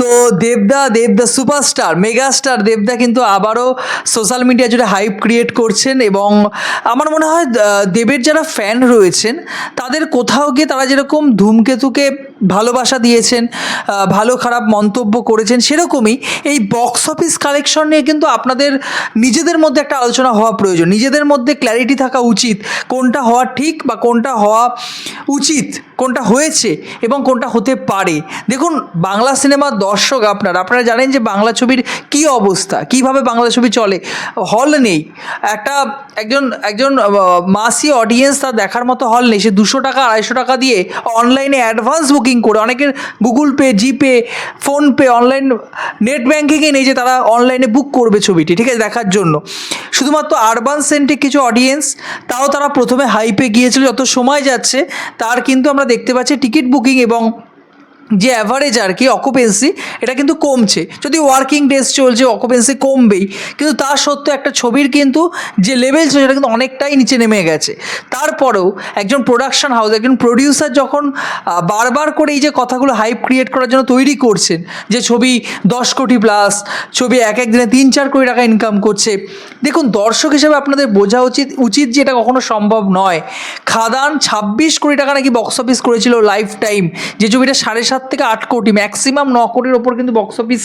তো দেবদা দেবদা সুপারস্টার মেগাস্টার দেবদা কিন্তু আবারও সোশ্যাল মিডিয়া জুড়ে হাইপ ক্রিয়েট করছেন এবং আমার মনে হয় দেবের যারা ফ্যান রয়েছেন, তাদের কোথাও গিয়ে তারা যেরকম ধূমকেতুকে ভালোবাসা দিয়েছেন ভালো খারাপ মন্তব্য করেছেন সেরকমই এই বক্স অফিস কালেকশন নিয়ে কিন্তু আপনাদের নিজেদের মধ্যে একটা আলোচনা হওয়া প্রয়োজন। নিজেদের মধ্যে ক্ল্যারিটি থাকা উচিত, কোনটা হওয়া ঠিক বা কোনটা হওয়া উচিত। কোনটা হয়েছে এবং কোনটা হতে পারে। দেখুন, বাংলা সিনেমার দর্শক আপনারা আপনারা জানেন যে বাংলা ছবির কী অবস্থা, কীভাবে বাংলা ছবি চলে। হল নেই। একটা একজন একজন মাসি অডিয়েন্স তার দেখার মতো হল নেই। সে দুশো টাকা, আড়াইশো টাকা দিয়ে অনলাইনে অ্যাডভান্স বুকিং করে, অনেকের Google pay GPay PhonePe online net ব্যাঙ্কিংয়ে নেই যে তারা অনলাইনে বুক করবে ছবিটি, ঠিক আছে, দেখার জন্য। শুধুমাত্র আরবান সেন্ট্রিক কিছু অডিয়েন্স তাও তারা প্রথমে হাইপে গিয়েছিল, যত সময় যাচ্ছে, তার কিন্তু আমরা দেখতে পাচ্ছি টিকিট বুকিং এবং যে অ্যাভারেজ আর কি অকুপেন্সি এটা কিন্তু কমছে। যদি ওয়ার্কিং ডেজ চলছে অকুপেন্সি কমবেই। কিন্তু তা সত্ত্বেও একটা ছবির কিন্তু যে লেভেল ছিল, সেটা কিন্তু অনেকটাই নিচে নেমে গেছে। তারপরেও একজন প্রোডাকশন হাউস একজন প্রডিউসার যখন বারবার করে এই যে কথাগুলো হাইপ ক্রিয়েট করার জন্য তৈরি করছেন, যে ছবি দশ কোটি প্লাস ছবি এক এক দিনে তিন চার কোটি টাকা ইনকাম করছে। দেখুন, দর্শক হিসেবে আপনাদের বোঝা উচিত উচিত যে এটা কখনো সম্ভব নয়। খাদান ছাব্বিশ কোটি টাকা নাকি বক্স অফিস করেছিল লাইফ টাইম যে ছবিটা সাড়ে সাত থেকে আট কোটি ম্যাক্সিমাম ন কোটির ওপর কিন্তু বক্স অফিস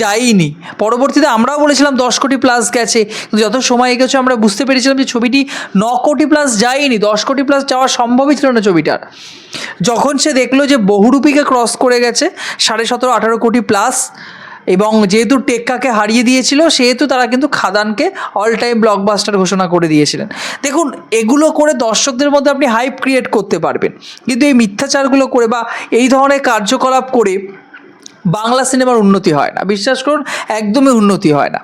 যায়নি। পরবর্তীতে আমরাও বলেছিলাম দশ কোটি প্লাস গেছে, কিন্তু যত সময় এগেছে আমরা বুঝতে পেরেছিলাম যে ছবিটি ন কোটি প্লাস যায়নি, দশ কোটি প্লাস যাওয়া সম্ভবই ছিল না ছবিটার। যখন সে দেখল যে বহুরূপীকে ক্রস করে গেছে, সাড়ে সতেরো, আঠারো কোটি প্লাস এবং যেহেতু টেক্কাকে হারিয়ে দিয়েছিল, সেহেতু তারা কিন্তু খাদানকে অল টাইম ব্লকবাস্টার ঘোষণা করে দিয়েছিলেন। দেখুন, এগুলো করে দর্শকদের মধ্যে আপনি হাইপ ক্রিয়েট করতে পারবেন। কিন্তু এই মিথ্যাচারগুলো করে বা এই ধরনের কার্যকলাপ করে বাংলা সিনেমার উন্নতি হয় না। বিশ্বাস করুন, একদমই উন্নতি হয় না।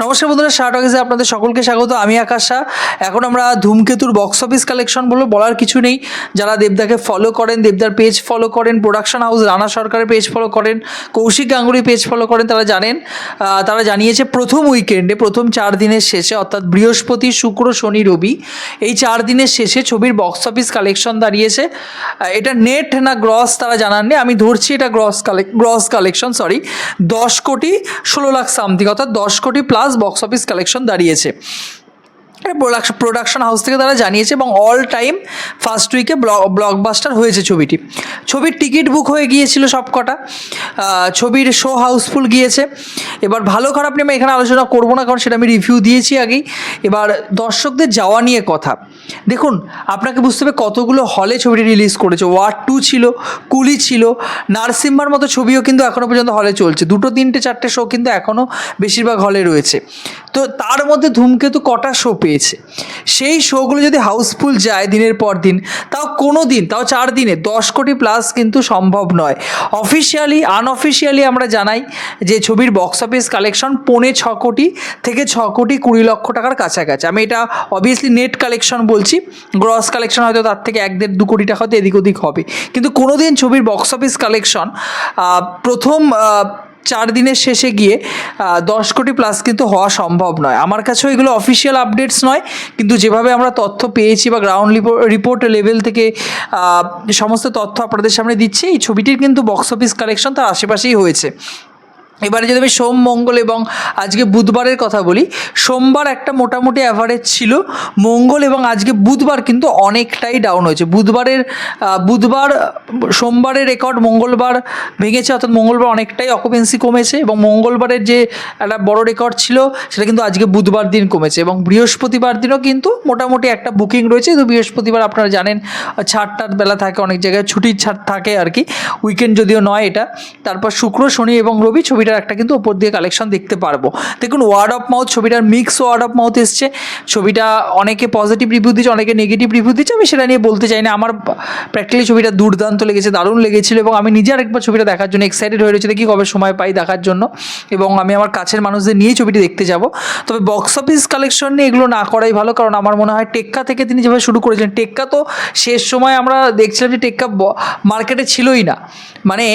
নমস্কার বন্ধুরা শার্ট অফিসে আপনাদের সকলকে। স্বাগত, আমি আকাশা। এখন আমরা ধূমকেতুর বক্স অফিস কালেকশন বলে বলার কিছু নেই। যারা দেবদাকে ফলো করেন, দেবদার পেজ ফলো করেন প্রোডাকশন হাউস রানা সরকারের পেজ ফলো করেন, কৌশিক গাঙ্গুলি পেজ ফলো করেন, তারা জানেন তারা জানিয়েছে প্রথম উইকেন্ডে প্রথম চার দিনের শেষে, অর্থাৎ বৃহস্পতি, শুক্র, শনি, রবি, এই চার দিনের শেষে ছবির বক্স অফিস কালেকশন দাঁড়িয়েছে। এটা নেট না গ্রস তারা জানাননি, আমি ধরছি এটা গ্রস কালেক গ্রস কালেকশন সরি দশ কোটি ষোলো লাখ সামথিং অর্থাৎ দশ কোটি প্লাস বক্স অফিস কালেকশন দাঁড়িয়েছে। প্রোডাকশন হাউস থেকে তারা জানিয়েছে এবং অল টাইম ফার্স্ট উইকে ব্লকবাস্টার হয়েছে ছবিটি। ছবির টিকিট বুক হয়ে গিয়েছিল সব কটা ছবির শো হাউসফুল গিয়েছে। এবার ভালো খারাপ নিয়ে আমি এখানে আলোচনা করব না, কারণ সেটা আমি রিভিউ দিয়েছি আগেই। এবার দর্শকদের যাওয়া নিয়ে কথা। দেখুন, আপনাকে বুঝতে হবে কতগুলো হলে ছবিটি রিলিজ করেছে। ওয়ার্ড টু ছিল, কুলি ছিল, নারসিম্মার মতো ছবিও কিন্তু এখনও পর্যন্ত হলে চলছে। দুটো, তিনটে, চারটে শো কিন্তু এখনও বেশিরভাগ হলে রয়েছে। তো তার মধ্যে ধূমকেতু কটা শো পেয়েছে? সেই শোগুলো যদি হাউসফুল যায় দিনের পর দিন, তাও কোনো দিন, তাও চার দিনে, দশ কোটি প্লাস কিন্তু সম্ভব নয়। অফিসিয়ালি আনঅফিসিয়ালি আমরা জানাই যে ছবির বক্স অফিস কালেকশন পৌনে ছ কোটি থেকে ছ কোটি কুড়ি লক্ষ টাকার কাছাকাছি। আমি এটা অবভিয়াসলি নেট কালেকশন বলছি। গ্রস কালেকশন হয়তো তার থেকে এক দেড় দু কোটি টাকা হয়তো এদিক ওদিক হবে। কিন্তু কোনো দিন ছবির বক্স অফিস কালেকশন প্রথম চার দিনের শেষে গিয়ে দশ কোটি প্লাস কিন্তু হওয়া সম্ভব নয়। আমার কাছেও এগুলো অফিসিয়াল আপডেটস নয়, কিন্তু যেভাবে আমরা তথ্য পেয়েছি বা গ্রাউন্ড রিপোর্ট লেভেল থেকে সমস্ত তথ্য আপনাদের সামনে দিচ্ছি, এই ছবিটির কিন্তু বক্স অফিস কালেকশন তার আশেপাশেই হয়েছে। এবারে যদি আমি সোম, মঙ্গল এবং আজকে বুধবারের কথা বলি, সোমবার একটা মোটামুটি অ্যাভারেজ ছিল। মঙ্গল এবং আজকে বুধবার কিন্তু অনেকটাই ডাউন হয়েছে। বুধবারের বুধবার, সোমবারের রেকর্ড মঙ্গলবার ভেঙেছে, অর্থাৎ মঙ্গলবার অনেকটাই অকুপেন্সি কমেছে এবং মঙ্গলবারের যে একটা বড় রেকর্ড ছিল, সেটা কিন্তু আজকে বুধবার দিন কমেছে এবং বৃহস্পতিবার দিনও কিন্তু মোটামুটি একটা বুকিং রয়েছে। তো বৃহস্পতিবার আপনারা জানেন, ছাড়টার বেলা থাকে, অনেক জায়গায় ছুটির ছাড় থাকে আর কি। উইকেন্ড যদিও নয় এটা, তারপর শুক্র, শনি এবং রবি ছবিটার একটা কিন্তু ওপর দিয়ে কালেকশন দেখতে পারব। দেখুন ওয়ার্ড অফ মাউথ ছবিটার মিক্স ওয়ার্ড অফ মাউথ এসছে। ছবিটা অনেকে পজিটিভ রিভিউ দিচ্ছে অনেকে নেগেটিভ রিভিউ দিচ্ছে আমি সেটা নিয়ে বলতে চাই না। আমার প্র্যাকটিক্যালি ছবিটা দুর্দান্ত লেগেছে, দারুণ লেগেছিল এবং আমি নিজে আরেকবার ছবিটা দেখার জন্য এক্সাইটেড হয়ে রয়েছে। দেখি কবে সময় পাই দেখার জন্য এবং আমি আমার কাছের মানুষদের নিয়ে ছবিটি দেখতে যাব। তবে বক্স অফিস কালেকশন নিয়ে এগুলো না করাই ভালো, কারণ আমার মনে হয় টেক্কা থেকে তিনি যেভাবে শুরু করেছিলেন, টেক্কা তো শেষ সময় আমরা দেখছিলাম যে টেক্কা মার্কেটে ছিলই না। মানে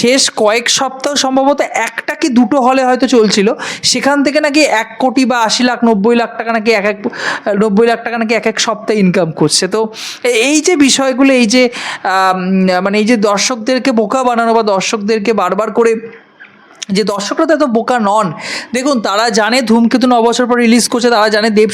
শেষ কয়েক সপ্তাহ সম্ভব সম্ভবত একটা কি দুটো হলে হয়তো চলছিল। সেখান থেকে নাকি এক কোটি বা আশি লাখ, নব্বই লাখ টাকা নাকি এক এক, নব্বই লাখ টাকা নাকি এক এক সপ্তাহে ইনকাম করছে। তো এই যে বিষয়গুলো, এই যে মানে এই যে দর্শকদেরকে বোকা বানানো বা দর্শকদেরকে বারবার করে যে দর্শকরা তো এত বোকা নন। দেখুন, তারা জানে ধূমকেতু নবছর পর রিলিজ করছে, তারা জানে দেব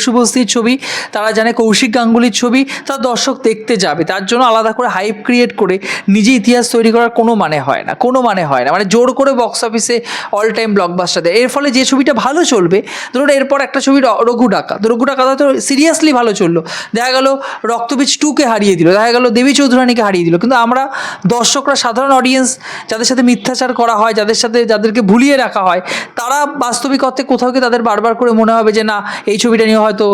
ছবি, তারা জানে কৌশিক গাঙ্গুলির ছবি তার দর্শক দেখতে যাবে। তার জন্য আলাদা করে হাইপ ক্রিয়েট করে নিজে ইতিহাস তৈরি করার কোনো মানে হয় না, কোনো মানে হয় না। মানে জোর করে বক্স অফিসে অল টাইম ব্লকবাস্টার দেয়। এর ফলে যে ছবিটা ভালো চলবে, ধরুন এরপর একটা ছবি রঘু ডাকা। তো রঘু ডাকা তো সিরিয়াসলি ভালো চলল। দেখা গেল রক্তবীজ টুকে হারিয়ে দিল, দেখা গেল দেবী চৌধুরানীকে হারিয়ে দিল। কিন্তু আমরা দর্শকরা, সাধারণ অডিয়েন্স যাদের সাথে মিথ্যাচার করা হয়, যাদের সাথে, যাদেরকে ভুলিয়ে রাখা হয়। তারা বাস্তবিক অর্থে কোথাও গিয়ে তাদের বারবার করে মনে হবে যে, না, এই ছবিটা নিয়ে হয়তো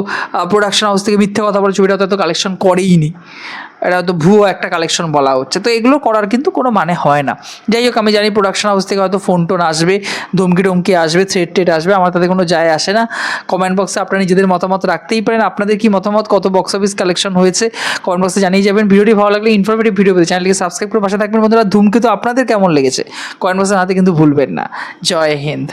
প্রোডাকশন হাউস থেকে মিথ্যে কথা বলে ছবিটা হয়তো কালেকশন করেই নি এটা হয়তো ভুয়ো একটা কালেকশন বলা হচ্ছে। তো এগুলো করার কিন্তু কোনো মানে হয় না। যাই হোক, আমি জানি প্রোডাকশন হাউস থেকে হয়তো ফোন টোন আসবে, ধমকি টমকি আসবে থ্রেড টেড আসবে, আমার তাতে কোনো যায় আসে না। কমেন্ট বক্সে আপনারা নিজেদের মতামত রাখতেই পারেন। আপনাদের কি মতামত? কত বক্স অফিস কালেকশন হয়েছে? কমেন্ট বক্সে জানিয়ে যাবেন। ভিডিওটি ভালো লাগলে ইনফরমেটিভ ভিডিও পেতে চ্যানেলকে সাবস্ক্রাইব করে পাশে থাকবেন। বন্ধুরা, ধূমকেতু আপনাদের কেমন লেগেছে? কমেন্ট বক্সে জানাতে কিন্তু ভুলবেন না। জয় হিন্দ।